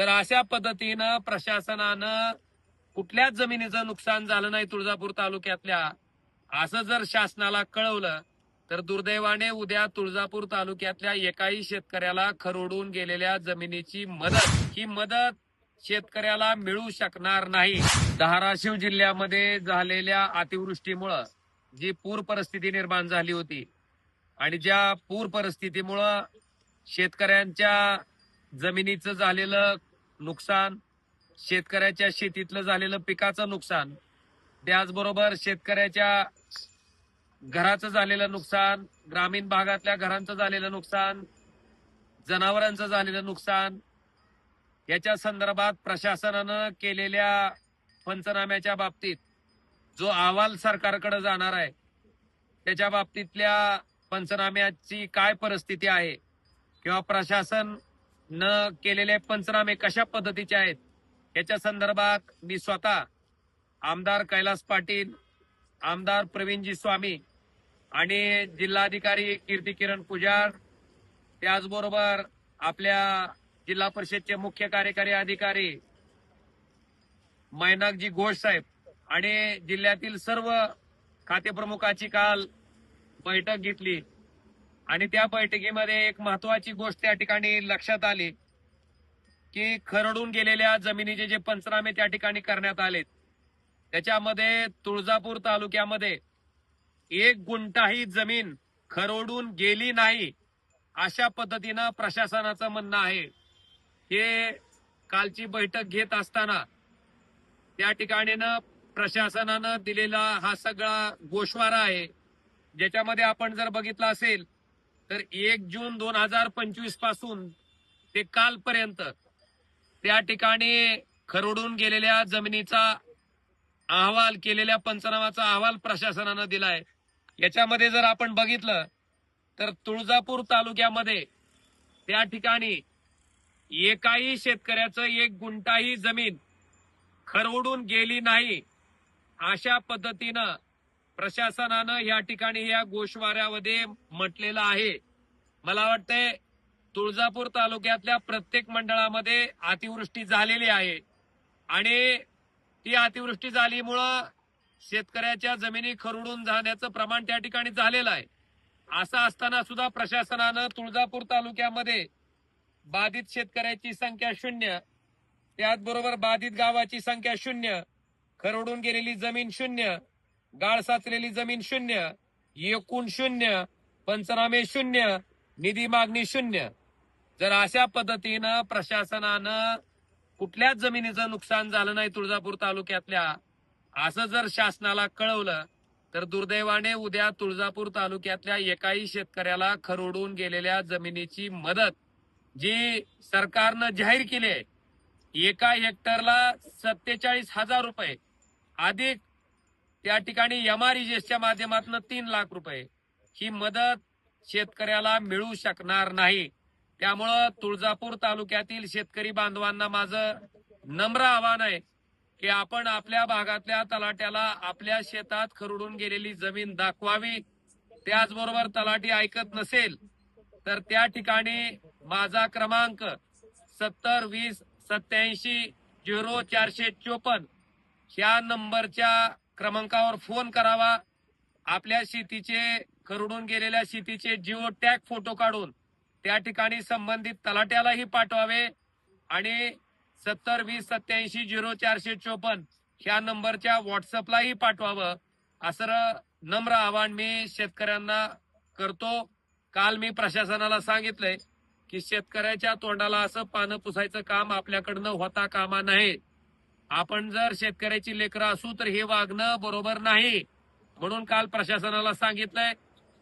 तर अशा पद्धतीनं प्रशासनानं कुठल्याच जमिनीचं नुकसान झालं नाही तुळजापूर तालुक्यातल्या. असं जर शासनाला कळवलं तर दुर्दैवाने उद्या तुळजापूर तालुक्यातल्या एकाही शेतकऱ्याला खरवडून गेलेल्या जमिनीची मदत ही मदत शेतकऱ्याला मिळू शकणार नाही. धाराशिव जिल्ह्यामध्ये झालेल्या अतिवृष्टीमुळं जी पूर परिस्थिती निर्माण झाली होती आणि ज्या पूर परिस्थितीमुळं शेतकऱ्यांच्या जमिनीचं झालेलं नुकसान शेतकऱ्याच्या शेतीतलं झालेलं पिकाचं नुकसान त्याचबरोबर शेतकऱ्याच्या घराचं झालेलं नुकसान ग्रामीण भागातल्या घरांचं झालेलं नुकसान जनावरांचं झालेलं नुकसान याच्या संदर्भात प्रशासनानं केलेल्या पंचनाम्याच्या बाबतीत जो अहवाल सरकारकडे जाणार आहे त्याच्या बाबतीतल्या पंचनाम्याची काय परिस्थिती आहे किंवा प्रशासन न केलेले पंचनामे कशा पद्धतीचे आहेत याच्या संदर्भात मी स्वतः आमदार कैलास पाटील आमदार प्रवीणजी स्वामी आणि जिल्हाधिकारी कीर्ती किरण पुजार त्याचबरोबर आपल्या जिल्हा परिषदचे मुख्य कार्यकारी अधिकारी मैनाकजी घोष साहेब आणि जिल्ह्यातील सर्व खातेप्रमुखाची काल बैठक घेतली. आणि त्या बैठकीमध्ये एक महत्वाची गोष्ट त्या ठिकाणी लक्षात आली की खरडून गेलेल्या जमिनीचे जे पंचनामे त्या ठिकाणी करण्यात आलेत त्याच्यामध्ये तुळजापूर तालुक्यामध्ये एक गुंठाही जमीन खरडून गेली नाही अशा पद्धतीनं प्रशासनाचं म्हणणं आहे. हे कालची बैठक घेत असताना त्या ठिकाणीनं प्रशासनानं दिलेला हा सगळा गोषवारा आहे ज्याच्यामध्ये आपण जर बघितलं असेल तर एक जून दोन हजार पंचवीसपासून ते कालपर्यंत त्या ठिकाणी खरडून गेलेल्या जमिनीचा अहवाल केलेल्या पंचनामाचा अहवाल प्रशासनानं दिलाय. याच्यामध्ये जर आपण बघितलं तर तुळजापूर तालुक्यामध्ये त्या ठिकाणी एकाही शेतकऱ्याचं एक गुंटाही जमीन खरवडून गेली नाही अशा पद्धतीनं प्रशासनानं या ठिकाणी या गोशवाऱ्यामध्ये म्हटलेलं आहे. मला वाटतंय तुळजापूर तालुक्यातल्या प्रत्येक मंडळामध्ये अतिवृष्टी झालेली आहे. आणि ती अतिवृष्टी झालीमुळं शेतकऱ्याच्या जमिनी खरडून जाण्याचं प्रमाण त्या ठिकाणी झालेलं आहे. असं असताना सुद्धा प्रशासनानं तुळजापूर तालुक्यामध्ये बाधित शेतकऱ्याची संख्या शून्य त्याचबरोबर बाधित गावाची संख्या शून्य खरडून गेलेली जमीन शून्य गाळ साचलेली जमीन शून्य एकूण शून्य पंचनामे शून्य निधी मागणी शून्य. जर अशा पद्धतीनं प्रशासनानं कुठल्याच जमिनीचं नुकसान झालं नाही तुळजापूर तालुक्यातल्या असं जर शासनाला कळवलं तर दुर्दैवाने उद्या तुळजापूर तालुक्यातल्या एकाही शेतकऱ्याला खरोडून गेलेल्या जमिनीची मदत जी सरकारनं जाहीर केली आहे एका हेक्टरला सत्तेचाळीस हजार रुपये अधिक त्या ठिकाणी एमआरईजीएसच्या माध्यमातून तीन लाख रुपये ही मदत शेतकऱ्याला मिळू शकणार नाही. त्यामुळं तुळजापूर तालुक्यातील शेतकरी बांधवांना माझं नम्र आव्हान आहे की आपण आपल्या भागातल्या तलाट्याला आपल्या शेतात खरडून गेलेली जमीन दाखवावी. त्याचबरोबर तलाठी ऐकत नसेल तर त्या ठिकाणी माझा क्रमांक सत्तर वीस सत्याऐंशी झिरो चारशे चोपन्न ह्या नंबरच्या क्रमांकावर फोन करावा. आपल्या शेतीचे करडून गेलेल्या शेतीचे जिओ टॅग फोटो काढून त्या ठिकाणी संबंधित तलाट्यालाही पाठवावे. आणि सत्तर वीस सत्याऐंशी झिरो चारशे चोपन्न ह्या नंबरच्या व्हॉट्सअपलाही पाठवावं. असं नम्र आवाहन मी शेतकऱ्यांना करतो. काल मी प्रशासनाला सांगितलंय की शेतकऱ्याच्या तोंडाला असं पानं पुसायचं काम आपल्याकडनं होता कामा नये. आपण जर शेतकऱ्याची लेकरं असू तर हे वागणं बरोबर नाही. म्हणून काल प्रशासनाला सांगितलंय.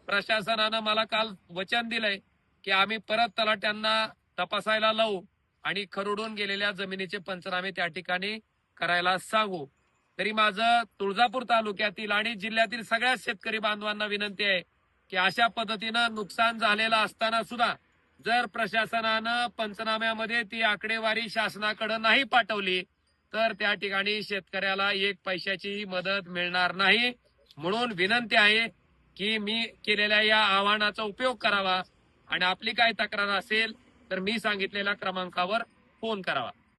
प्रशासनानं मला काल वचन दिलंय की आम्ही परत तलाट्यांना तपासायला लावू आणि खरडून गेलेल्या जमिनीचे पंचनामे त्या ठिकाणी करायला सांगू. तरी माझं तुळजापूर तालुक्यातील आणि जिल्ह्यातील सगळ्या शेतकरी बांधवांना विनंती आहे की अशा पद्धतीनं नुकसान झालेलं असताना सुद्धा जर प्रशासनानं पंचनाम्यामध्ये ती आकडेवारी शासनाकडे नाही पाठवली तर त्या ठिकाणी शेतकऱ्याला एक पैशाची मदत मिळणार नाही. म्हणून विनंती आहे की मी केलेल्या या आव्हानाचा उपयोग करावा आणि आपली काय तक्रार असेल तर मी सांगितलेल्या क्रमांकावर फोन करावा.